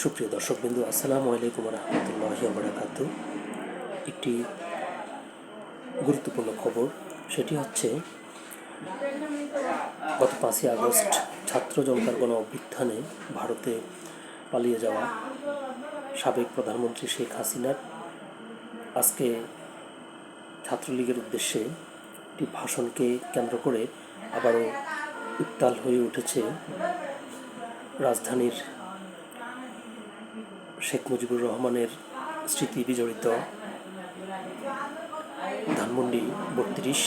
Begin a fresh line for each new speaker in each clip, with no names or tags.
সুপ্রিয় দর্শকবৃন্দু, আসসালামু আলাইকুম রহমতুল্লাহ বারাকাত একটি গুরুত্বপূর্ণ খবর, সেটি হচ্ছে গত পাঁচই আগস্ট ছাত্র জনতার গণ অভ্যুত্থানে ভারতে পালিয়ে যাওয়া সাবেক প্রধানমন্ত্রী শেখ হাসিনার আজকে ছাত্রলীগের উদ্দেশ্যে একটি ভাষণকে কেন্দ্র করে আবারও উত্তাল হয়ে উঠেছে রাজধানীর শেখ মুজিবুর রহমানের স্মৃতি বিজড়িত ধানমন্ডি বত্রিশ,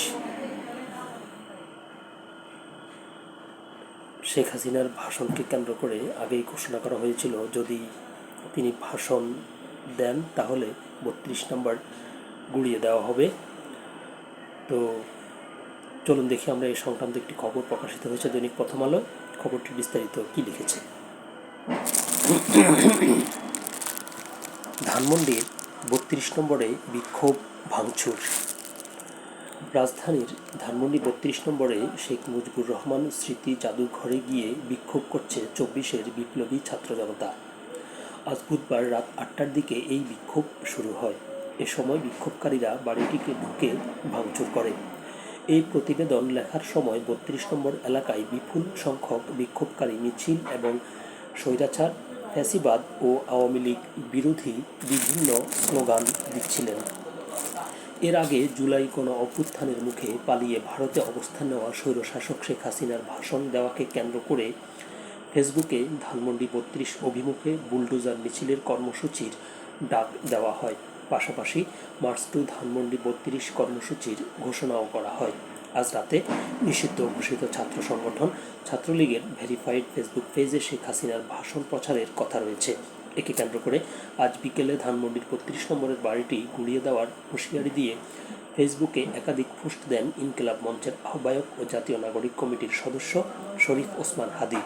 শেখ হাসিনার ভাষণকে কেন্দ্র করে আগেই ঘোষণা করা হয়েছিল, যদি তিনি ভাষণ দেন তাহলে বত্রিশ নম্বর গুড়িয়ে দেওয়া হবে। তো চলুন দেখি আমরা এই সংক্রান্ত একটি খবর প্রকাশিত হয়েছে দৈনিক প্রথম আলো। খবরটি বিস্তারিত কি লিখেছে? ধানমন্ডির বত্রিশ নম্বরে বিক্ষোভ, ভাঙচুর। রাজধানীর ধানমন্ডি বত্রিশ নম্বরে শেখ মুজিবুর রহমান স্মৃতি জাদুঘরে গিয়ে বিক্ষোভ করছে চব্বিশের বিপ্লবী ছাত্র জনতা। আজ বুধবার রাত আটটার দিকে এই বিক্ষোভ শুরু হয়। এ সময় বিক্ষোভকারীরা বাড়িটিকে ঢুকে ভাঙচুর করে। এই প্রতিবেদন লেখার সময় বত্রিশ নম্বর এলাকায় বিপুল সংখ্যক বিক্ষোভকারী মিছিল এবং স্বৈরাচার ফ্যাসিবাদ ও আওয়ামী লীগ বিরোধী বিভিন্ন স্লোগান দিচ্ছিলেন। এর আগে জুলাই কোনো অভ্যুত্থানের মুখে পালিয়ে ভারতে অবস্থান নেওয়া স্বৈরশাসক শেখ হাসিনার ভাষণ দেওয়াকে কেন্দ্র করে ফেসবুকে ধানমন্ডি বত্রিশ অভিমুখে বুলডোজার মিছিলের কর্মসূচির ডাক দেওয়া হয়। পাশাপাশি মার্চ টু ধানমন্ডি বত্রিশ কর্মসূচির ঘোষণাও করা হয়। আজ রাতে নিষিদ্ধ ঘোষিত ছাত্র সংগঠন ছাত্রলীগের ভেরিফাইড ফেসবুক পেজে শেখ হাসিনার ভাষণ প্রচারের কথা রয়েছে। একে কেন্দ্র করে আজ বিকেলে ধানমন্ডির বত্রিশ নম্বরের বাড়িটি গুড়িয়ে দেওয়ার হুঁশিয়ারি দিয়ে ফেসবুকে একাধিক পোস্ট দেন ইনকিলাব মঞ্চের আহ্বায়ক ও জাতীয় নাগরিক কমিটির সদস্য শরীফ ওসমান হাদি।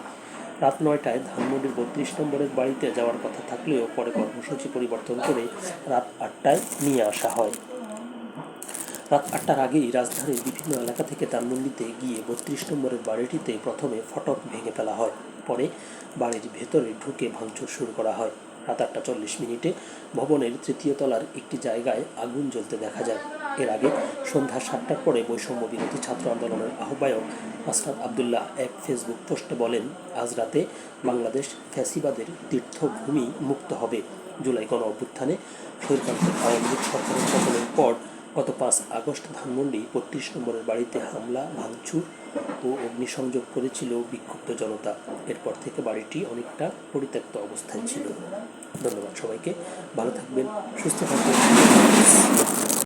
রাত নয়টায় ধানমন্ডির বত্রিশ নম্বরের বাড়িতে যাওয়ার কথা থাকলেও পরে কর্মসূচি পরিবর্তন করে রাত আটটায় নিয়ে আসা হয়। রাত আটটার আগেই রাজধানীর বিভিন্ন এলাকা থেকে ধানমন্ডিতে গিয়ে বত্রিশ নম্বরের বাড়িটিতে প্রথমে ফটক ভেঙে ফেলা হয়। পরে বাড়ির ভেতরে ঢুকে ভাঙচুর শুরু করা হয়। রাত আটটা চল্লিশ মিনিটে ভবনের তৃতীয় তলার একটি জায়গায় আগুন জ্বলতে দেখা যায়। এর আগে সন্ধ্যা সাতটার পরে বৈষম্য বিরোধী ছাত্র আন্দোলনের আহ্বায়ক আসরাত আবদুল্লাহ এক ফেসবুক পোস্টে বলেন, আজ রাতে বাংলাদেশ ফ্যাসিবাদের তীর্থভূমি মুক্ত হবে। জুলাই গণ অভ্যুত্থানে আওয়ামী লীগ সরকারের পর গত পাঁচ আগস্ট ধানমন্ডি বত্রিশ নম্বরের বাড়িতে হামলা, ভাঙচুর ও অগ্নিসংযোগ করেছিল বিক্ষুব্ধ জনতা। এরপর থেকে বাড়িটি অনেকটা পরিত্যক্ত অবস্থায় ছিল। ধন্যবাদ সবাইকে। ভালো থাকবেন, সুস্থ থাকবেন।